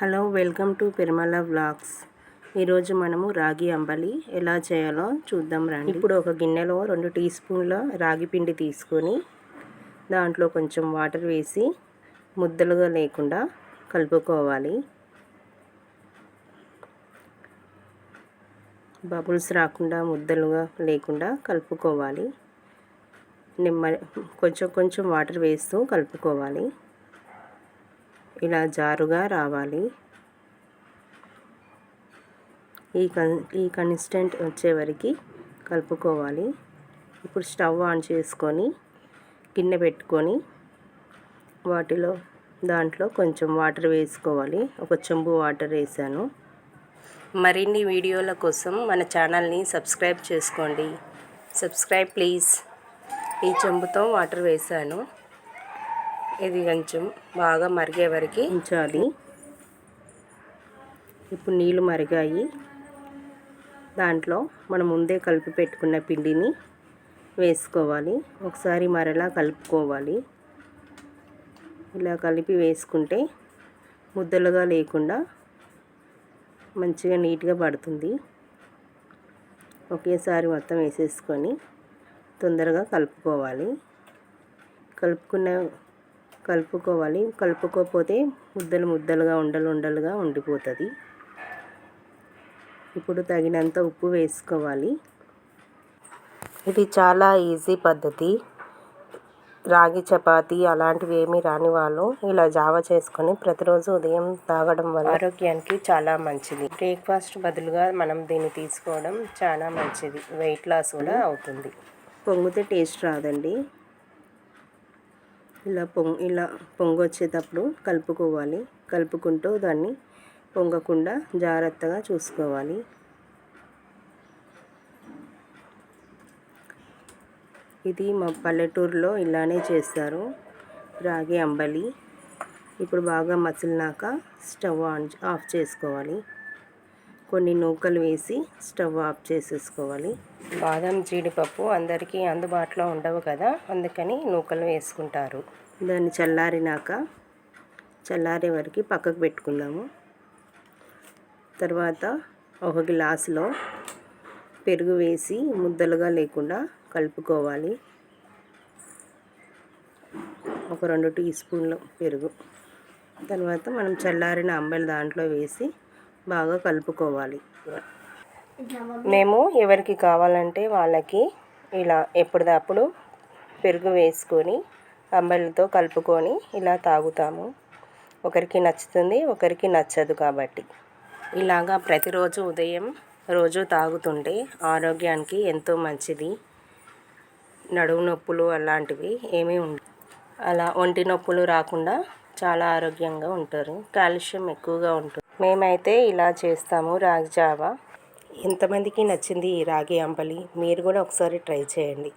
Hello welcome to Perumala vlogs. ఈరోజు మనము రాగి అంబలి ఎలా చేయాలో చూద్దాం రండి. ఇప్పుడు ఒక గిన్నెలో రెండు టీ స్పూన్ల రాగి పిండి తీసుకొని దాంట్లో కొంచెం వాటర్ వేసి ముద్దలుగా లేకుండా కలుపుకోవాలి. బబుల్స్ రాకుండా ముద్దలుగా లేకుండా కలుపుకోవాలి. నిమ్మ కొంచెం కొంచెం వాటర్ వేస్తూ కలుపుకోవాలి. ఇలా జారుగా రావాలి. ఈ కన్ ఈ కన్సిస్టెంట్ వచ్చే వరకు కలుపుకోవాలి. ఇప్పుడు స్టవ్ ఆన్ చేసుకొని గిన్నె పెట్టుకొని వాటిలో దాంట్లో కొంచెం వాటర్ వేసుకోవాలి. ఒక చెంబు వాటర్ వేసాను. మరిన్ని వీడియోల కోసం మన ఛానల్ని సబ్స్క్రైబ్ చేసుకోండి. Subscribe please. ఈ చెంబుతో వాటర్ వేసాను. ఇది కొంచెం బాగా మరిగే వరకు ఉంచాలి. ఇప్పుడు నీళ్ళు మరిగాయి. దాంట్లో మనం ముందే కలిపి పెట్టుకున్న పిండిని వేసుకోవాలి. ఒకసారి మరలా కలుపుకోవాలి. ఇలా కలిపి వేసుకుంటే ముద్దలుగా లేకుండా మంచిగా నీట్గా పడుతుంది. ఒకేసారి మొత్తం వేసేసుకొని తొందరగా కలుపుకోవాలి. కలుపుకున్న కలుపుకోవాలి. కలుపుకోకపోతే ముద్దలు ముద్దలుగా ఉండలు ఉండలుగా ఉండిపోతుంది. ఇప్పుడు తగినంత ఉప్పు వేసుకోవాలి. ఇది చాలా ఈజీ పద్ధతి. రాగి చపాతి అలాంటివి ఏమీ రాని వాళ్ళు ఇలా జావ చేసుకొని ప్రతిరోజు ఉదయం తాగడం వల్ల ఆరోగ్యానికి చాలా మంచిది. బ్రేక్ఫాస్ట్ బదులుగా మనం దీన్ని తీసుకోవడం చాలా మంచిది. వెయిట్ లాస్ కూడా అవుతుంది. పొంగితే టేస్ట్ రాదండి. ఇలా పొంగ ఇలా పొంగొచ్చేటప్పుడు కలుపుకోవాలి. కలుపుకుంటూ దాన్ని పొంగకుండా జాగ్రత్తగా చూసుకోవాలి. ఇది మా పల్లెటూరులో ఇలానే చేస్తారు. రాగి అంబలి. ఇప్పుడు బాగా మసిలినాక స్టవ్ ఆన్ ఆఫ్ చేసుకోవాలి. కొన్ని నూకలు వేసి స్టవ్ ఆఫ్ చేసేసుకోవాలి. బాదం జీడిపప్పు అందరికీ అందుబాటులో ఉండవు కదా అందుకని నూకలు వేసుకుంటారు. దాన్ని చల్లారినాక చల్లారే వరకు పక్కకు పెట్టుకుందాము. తర్వాత ఒక గ్లాసులో పెరుగు వేసి ముద్దలుగా లేకుండా కలుపుకోవాలి. ఒక రెండు టీ స్పూన్లు పెరుగు. తర్వాత మనం చల్లారిన అంబలి దాంట్లో వేసి బాగా కలుపుకోవాలి. మేము ఎవరికి కావాలంటే వాళ్ళకి ఇలా ఎప్పటిదప్పుడు పెరుగు వేసుకొని అంబలితో కలుపుకొని ఇలా తాగుతాము. ఒకరికి నచ్చుతుంది ఒకరికి నచ్చదు కాబట్టి. ఇలాగా ప్రతిరోజు ఉదయం రోజు తాగుతుంటే ఆరోగ్యానికి ఎంతో మంచిది. నడుము నొప్పులు అలాంటివి ఏమీ ఉండవు. అలా ఒంటి నొప్పులు రాకుండా చాలా ఆరోగ్యంగా ఉంటారు. కాల్షియం ఎక్కువగా ఉంటుంది మేమైతే ఇలా చేస్తాము రాగి జావా. ఎంతమందికి నచ్చింది ఈ రాగి అంబలి. మీరు కూడా ఒకసారి ట్రై చేయండి.